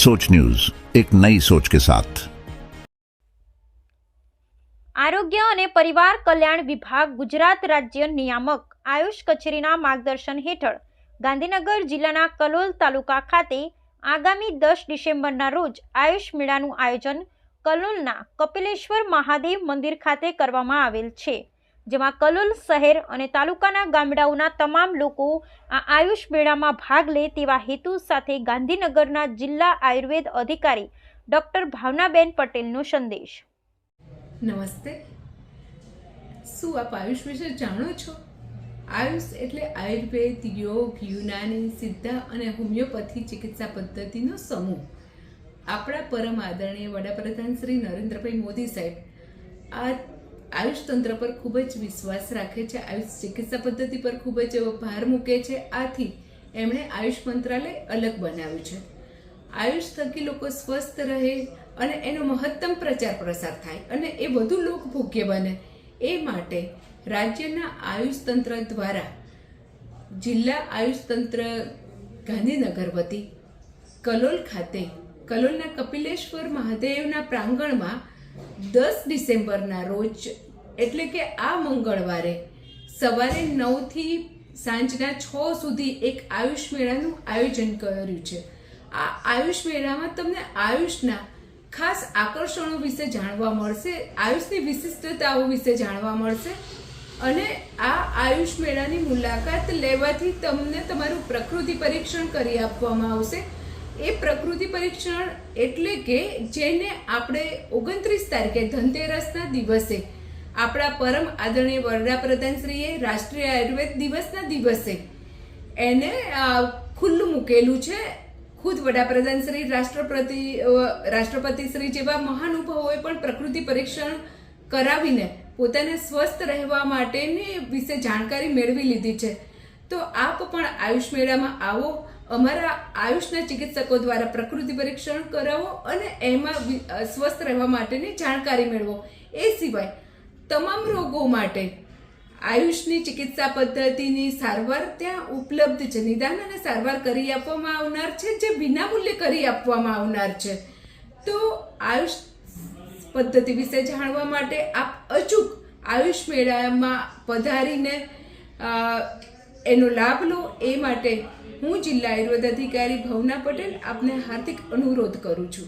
सोच न्यूज एक नई सोच के साथ આરોગ્ય અને પરિવાર કલ્યાણ વિભાગ ગુજરાત રાજ્ય નિયામક આયુષ કચેરીના માર્ગદર્શન હેઠળ ગાંધીનગર જિલ્લાના કલોલ તાલુકા ખાતે આગામી દસ ડિસેમ્બરના રોજ આયુષ મેળાનું આયોજન કલોલના કપિલેશ્વર મહાદેવ મંદિર ખાતે કરવામાં આવેલ છે જેમાં કલોલ શહેર અને તાલુકાના ગામડાઓના તમામ લોકો આ આયુષ મેળામાં ભાગ લે તેવા હેતુ સાથે ગાંધીનગરના જિલ્લા આયુર્વેદ અધિકારી ડૉક્ટર ભાવનાબેન પટેલનો સંદેશ. નમસ્તે. શું આપ આયુષ વિશે જાણો છો? આયુષ એટલે આયુર્વેદ, યોગ, યુનાની, સિદ્ધા અને હોમિયોપેથી ચિકિત્સા પદ્ધતિનો સમૂહ. આપણા પરમ આદરણીય વડાપ્રધાન શ્રી નરેન્દ્રભાઈ મોદી સાહેબ આ આયુષ તંત્ર પર ખૂબ જ વિશ્વાસ રાખે છે, આયુષ ચિકિત્સા પદ્ધતિ પર ખૂબ જ ભાર મૂકે છે. આથી એમણે આયુષ મંત્રાલય અલગ બનાવ્યું છે. આયુષ થકી લોકો સ્વસ્થ રહે અને એનો મહત્તમ પ્રચાર પ્રસાર થાય અને એ વધુ લોકભોગ્ય બને. એ માટે રાજ્યના આયુષ તંત્ર દ્વારા જિલ્લા આયુષ તંત્ર ગાંધીનગર વતી કલોલ ખાતે, કલોલના કપિલેશ્વર મહાદેવના પ્રાંગણમાં દસ ડિસેમ્બરના રોજ, એટલે કે આ મંગળવારે સવારે નવથી સાંજના છ સુધી એક આયુષ મેળાનું આયોજન કર્યું છે. આ આયુષ મેળામાં તમને આયુષના ખાસ આકર્ષણો વિશે જાણવા મળશે, આયુષની વિશિષ્ટતાઓ વિશે જાણવા મળશે અને આ આયુષ મેળાની મુલાકાત લેવાથી તમને તમારું પ્રકૃતિ પરીક્ષણ કરી આપવામાં આવશે. એ પ્રકૃતિ પરીક્ષણ એટલે કે જેને આપણે ઓગણત્રીસ તારીખે ધનતેરસના દિવસે આપણા પરમ આદરણીય વડાપ્રધાનશ્રીએ રાષ્ટ્રીય આયુર્વેદ દિવસના દિવસે એને ખુલ્લું મૂકેલું છે. ખુદ વડાપ્રધાન શ્રી, રાષ્ટ્રપતિ રાષ્ટ્રપતિશ્રી રાષ્ટ્રપતિ શ્રી જેવા મહાનુભાવોએ પણ પ્રકૃતિ પરીક્ષણ કરાવીને પોતાને સ્વસ્થ રહેવા માટેની વિશે જાણકારી મેળવી લીધી છે. તો આપ પણ આયુષ મેળામાં આવો. અમારા આયુષના ચિકિત્સકો દ્વારા પ્રકૃતિ પરીક્ષણ કરાવો અને એમાં સ્વસ્થ રહેવા માટેની જાણકારી મેળવો. એ સિવાય તમામ રોગો માટે આયુષની ચિકિત્સા પદ્ધતિની સારવાર ત્યાં ઉપલબ્ધ છે. નિદાન અને સારવાર કરી આપવામાં આવનાર છે, જે વિનામૂલ્યે કરી આપવામાં આવનાર છે. તો આયુષ પદ્ધતિ વિશે જાણવા માટે આપ અચૂક આયુષ મેળામાં પધારીને એનો લાભ લો. એ માટે હું જિલ્લા આયુર્વેદ અધિકારી ભવના પટેલ આપને હાર્દિક અનુરોધ કરું છું.